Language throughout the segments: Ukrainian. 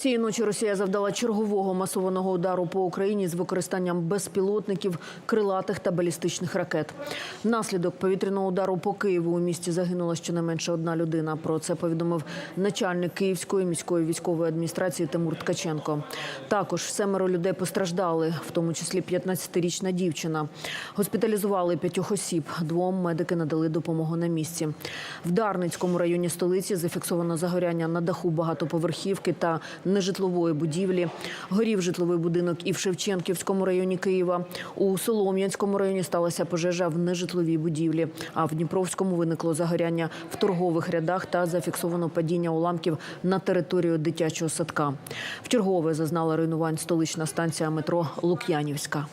Цієї ночі Росія завдала чергового масованого удару по Україні з використанням безпілотників, крилатих та балістичних ракет. Внаслідок повітряного удару по Києву у місті загинула щонайменше одна людина. Про це повідомив начальник Київської міської військової адміністрації Тимур Ткаченко. Також семеро людей постраждали, в тому числі 15-річна дівчина. Госпіталізували п'ятьох осіб. Двом медики надали допомогу на місці. В Дарницькому районі столиці зафіксовано загоряння на даху багатоповерхівки та нежитлової будівлі. Горів житловий будинок і в Шевченківському районі Києва. У Солом'янському районі сталася пожежа в нежитловій будівлі. А в Дніпровському виникло загоряння в торгових рядах та зафіксовано падіння уламків на територію дитячого садка. Вчергове зазнала руйнувань столична станція метро Лук'янівська.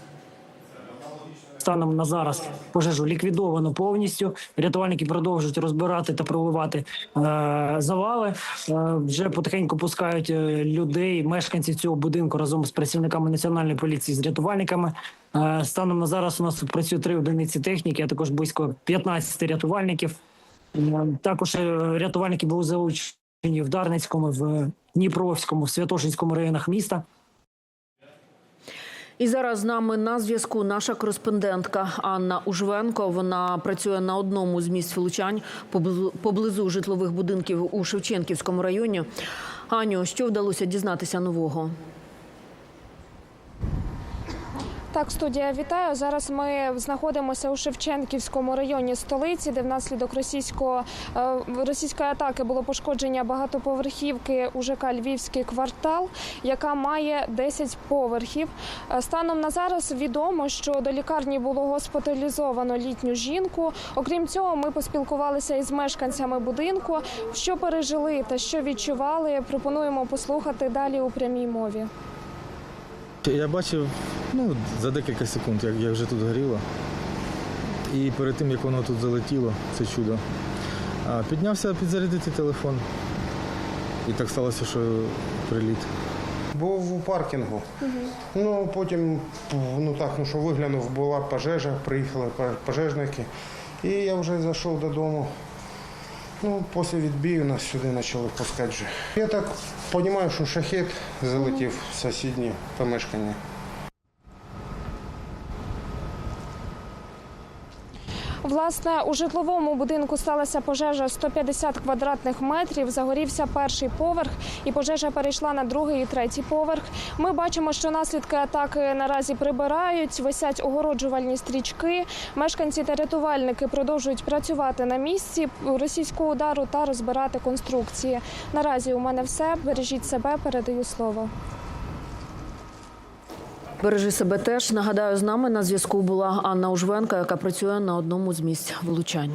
Станом на зараз пожежу ліквідовано повністю. Рятувальники продовжують розбирати та проливати е, завали. Е, вже потихеньку пускають е, людей, мешканців цього будинку разом з працівниками національної поліції з рятувальниками. Е, станом на зараз у нас працює три одиниці техніки, а також близько 15 рятувальників. Е, також е, рятувальники були залучені в Дарницькому, в Дніпровському, в Святошинському районах міста. І зараз з нами на зв'язку наша кореспондентка Анна Ужвенко. Вона працює на одному з місць влучань поблизу, житлових будинків у Шевченківському районі. Аню, що вдалося дізнатися нового? Так, студія вітаю. Зараз ми знаходимося у Шевченківському районі столиці, де внаслідок російського е, російської атаки було пошкодження багатоповерхівки у ЖК Львівський квартал, яка має 10 поверхів. Е, Станом на зараз відомо, що до лікарні було госпіталізовано літню жінку. Окрім цього, ми поспілкувалися із мешканцями будинку. Що пережили та що відчували, пропонуємо послухати далі у прямій мові. Я бачив ну, за декілька секунд, як, як вже тут горіло. І перед тим, як воно тут залетіло, це чудо. А, піднявся підзарядити телефон. І так сталося, що приліт. Був у паркінгу. Ну потім ну так, ну що виглянув, була пожежа, приїхали пожежники. І я вже зайшов додому. Ну, після відбію нас сюди почали пускати. Я так розумію, що шахет залетів в сусіднє помешкання. Власне, у житловому будинку сталася пожежа 150 квадратних метрів. Загорівся перший поверх, і пожежа перейшла на другий і третій поверх. Ми бачимо, що наслідки атаки наразі прибирають, висять огороджувальні стрічки. Мешканці та рятувальники продовжують працювати на місці російського удару та розбирати конструкції. Наразі у мене все. Бережіть себе, передаю слово. Бережи себе теж. Нагадаю, з нами на зв'язку була Анна Ужвенка, яка працює на одному з місць влучань.